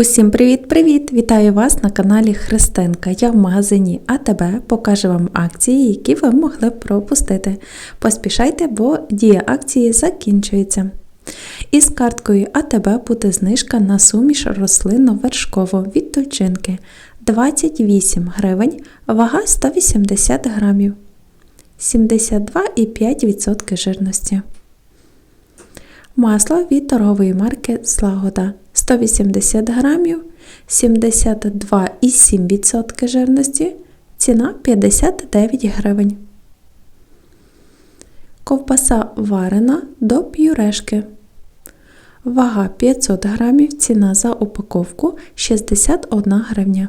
Усім привіт-привіт! Вітаю вас на каналі Христинка. Я в магазині АТБ покажу вам акції, які ви могли пропустити. Поспішайте, бо дія акції закінчується. Із карткою АТБ буде знижка на суміш рослинно-вершкову від Тульчинки 28 гривень, вага 180 грамів, 72,5% жирності. Масло від торгової марки Злагода 180 грамів, 72,7% жирності, ціна 59 гривень. Ковбаса варена до пюрешки. Вага 500 грамів, ціна за упаковку 61 гривня.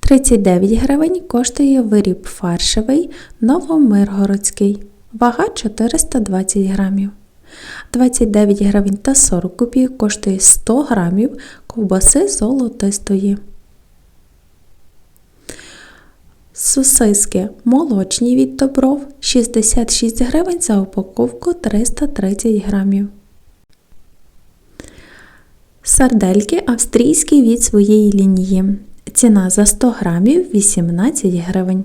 39 гривень коштує виріб фаршевий новомиргородський. Вага 420 грамів. 29 гривень та 40 копійок коштує 100 грамів ковбаси золотистої. Сосиски молочні від добров 66 гривень за упаковку 330 грамів. Сардельки австрійські від своєї лінії. Ціна за 100 грамів 18 гривень.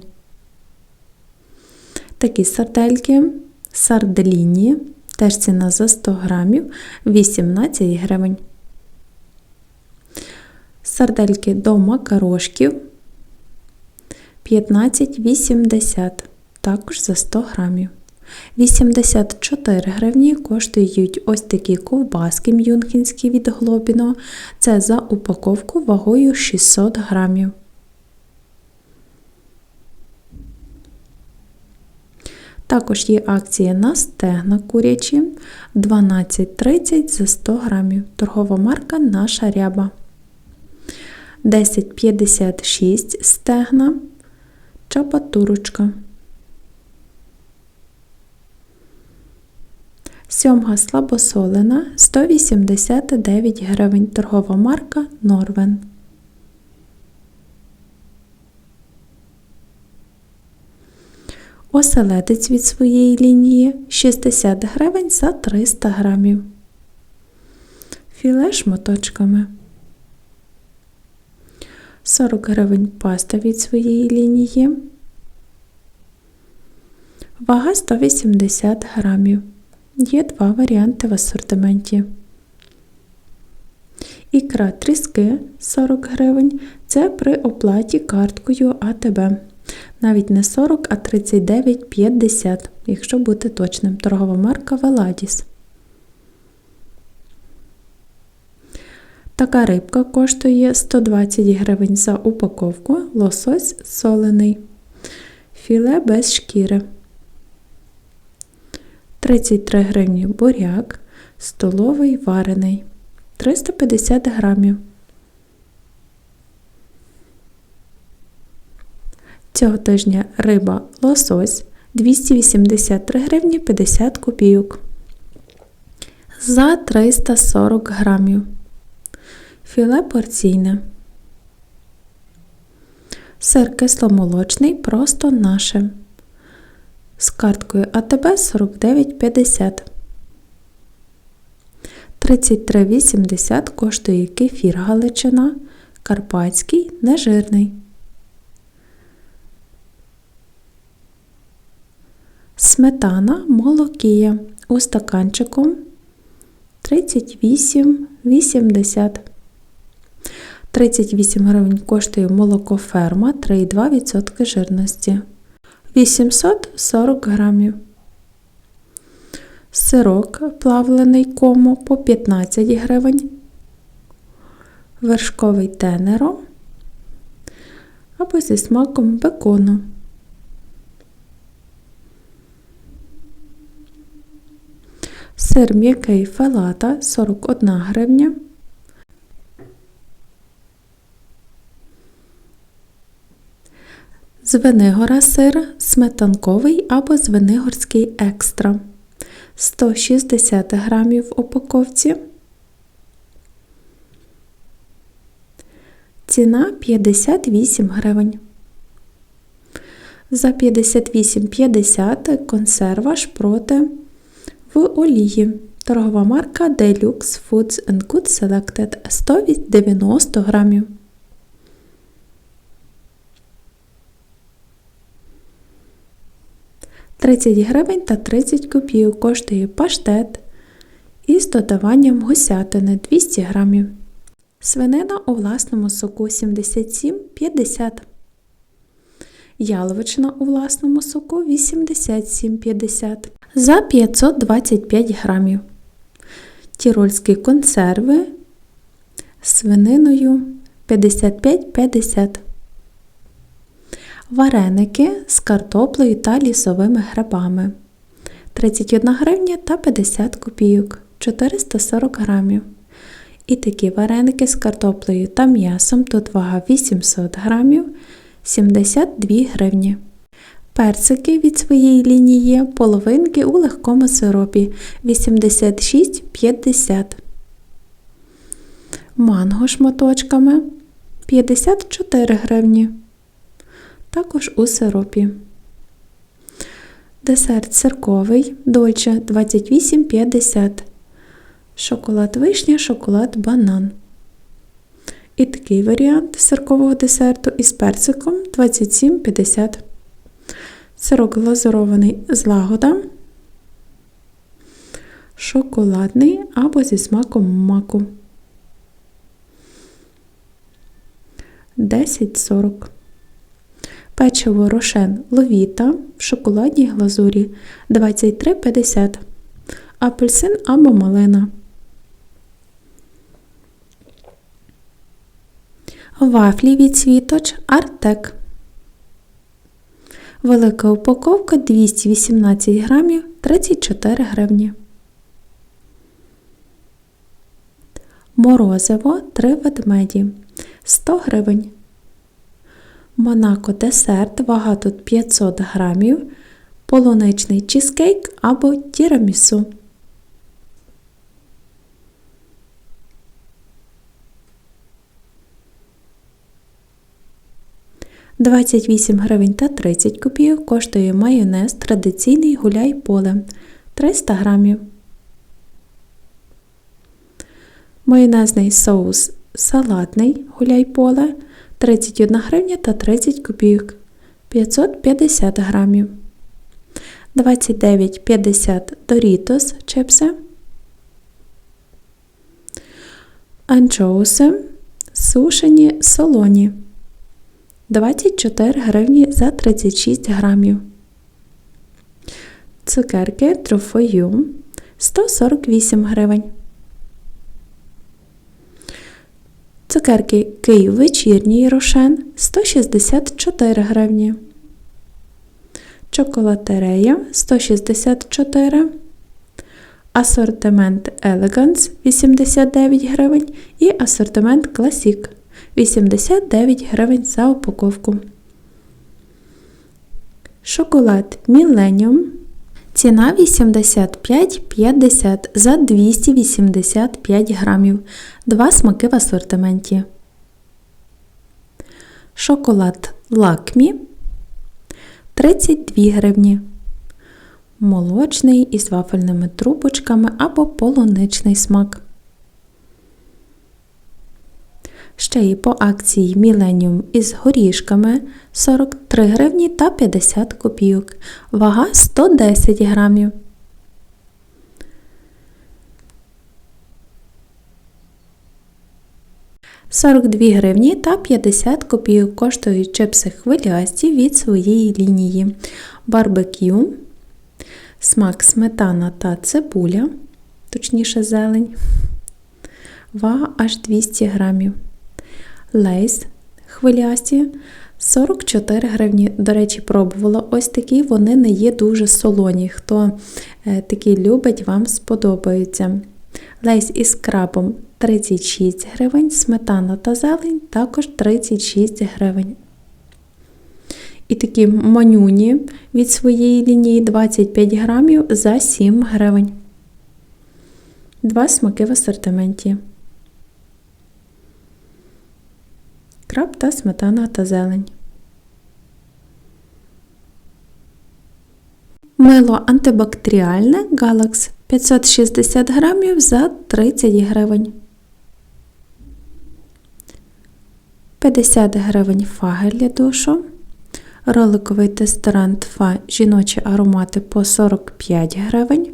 Такі сардельки сарделіні Теж ціна за 100 грамів 18 гривень. Сардельки до макарошків 15,80 також за 100 грамів. 84 гривні коштують ось такі ковбаски мюнхенські від Глобіно. Це за упаковку вагою 600 грамів. Також є акція на стегна курячі 12,30 за 100 грамів. Торгова марка Наша ряба. 10,56 стегна. Чапатурочка. Сьомга слабосолена 189 гривень. Торгова марка Норвен. Оселедець від своєї лінії 60 гривень за 300 грамів. Філе шматочками. 40 гривень паста від своєї лінії. Вага 180 грамів. Є два варіанти в асортименті. Ікра тріски 40 гривень. Це при оплаті карткою АТБ. Навіть не 40, а 39,50, якщо бути точним. Торгова марка Веладіс. Така рибка коштує 120 гривень за упаковку, лосось солений, філе без шкіри. 33 гривні буряк, столовий варений, 350 грамів. Цього тижня риба лосось 283 гривні 50 копійок. За 340 грамів. Філе порційне. Сир кисломолочний просто наше. З карткою АТБ 49,50. 33,80 коштує кефір Галичина. Карпатський нежирний. Сметана молокія у стаканчику 38,80. 38 гривень коштує молоко ферма 3,2% жирності. 840 грамів. Сирок плавлений кому по 15 гривень. Вершковий тенеро або зі смаком бекону. Сир м'який фалата 41 гривня. Звенигора сир сметанковий або звенигорський екстра 160 грамів в упаковці. Ціна 58 гривень. За 58,50 консерва шпроти олії Торгова марка Deluxe Foods and Good Selected 190 грамів. Тридцять гривень та 30 копійок коштує паштет із додаванням гусятини 200 грамів. Свинина у власному соку 77,50 Яловичина у власному соку 87,50 за 525 грамів. Тірольські консерви з свининою 55,50 Вареники з картоплею та лісовими грибами 31 гривня та 50 копійок 440 грамів. І такі вареники з картоплею та м'ясом, тут вага 800 грамів 72 гривні. Персики від своєї лінії половинки у легкому сиропі 86,50. Манго шматочками 54 гривні. Також у сиропі. Десерт цирковий дольче 28,50. Шоколад вишня, шоколад банан. І такий варіант сиркового десерту із персиком 27,50. Сирок глазурований з лагода, шоколадний або зі смаком маку. 10,40. Печиво рошен ловіта в шоколадній глазурі 23,50. Апельсин або малина. Вафлі від світоч Артек. Велика упаковка 218 грамів 34 гривні. Морозиво 3 ведмеді 100 гривень. Монако десерт, вага тут 500 грамів, полуничний чізкейк або тірамісу. 28 гривень та 30 копійок коштує майонез традиційний гуляй поле 300 грамів. Майонезний соус салатний гуляй поле 31 гривня та 30 копійок 550 грамів. 29,50 Doritos чипси. Анчоуси сушені солоні 24 гривні за 36 грамів. Цукерки трофою 148 гривень. Цукерки Київ вечірній рошен 164 гривні. Чоколатерея 164 Асортимент Elegance 89 гривень і асортимент Classic 89 гривень за упаковку. Шоколад Millennium. Ціна 85,50 за 285 грамів. Два смаки в асортименті. Шоколад Лакмі 32 гривні. Молочний із вафельними трубочками або полуничний смак. Ще й по акції Millennium із горішками 43 гривні та 50 копійок. Вага 110 грамів. Сорок дві гривні та 50 копійок коштують чипси хвилясті від своєї лінії. Барбекю, смак сметана та цибуля, точніше зелень. Вага аж 200 грамів. Лейс хвилясті 44 гривні. До речі, пробувала ось такі, вони не є дуже солоні. Хто е, такі любить, вам сподобаються. Лейс із крабом 36 гривень, сметана та зелень також 36 гривень. І такі манюні від своєї лінії 25 грамів за 7 гривень. Два смаки в асортименті. Краб та сметана та зелень. Мило антибактеріальне Galax 560 грамів за 30 гривень. 50 гривень фаги для душу. Роликовий дезодорант Фа жіночі аромати по 45 гривень.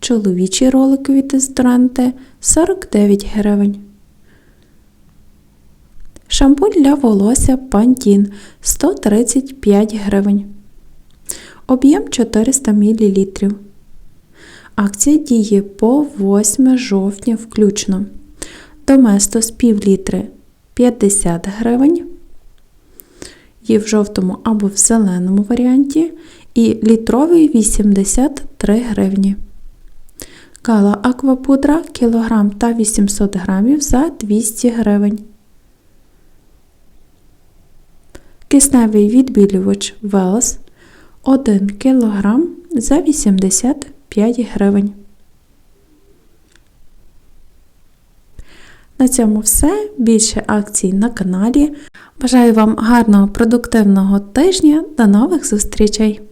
Чоловічі роликові дезодоранти 49 гривень. Шампунь для волосся Pantene 135 гривень. Об'єм 400 мл. Акція діє по 8 жовтня включно. Доместос пів літри 50 гривень. Є в жовтому або в зеленому варіанті. І літровий 83 гривні. Кала аквапудра кілограм та 800 грамів за 200 гривень. Кисневий відбілювач Велс 1 кг за 85 гривень. На цьому все. Більше акцій на каналі. Бажаю вам гарного продуктивного тижня. До нових зустрічей!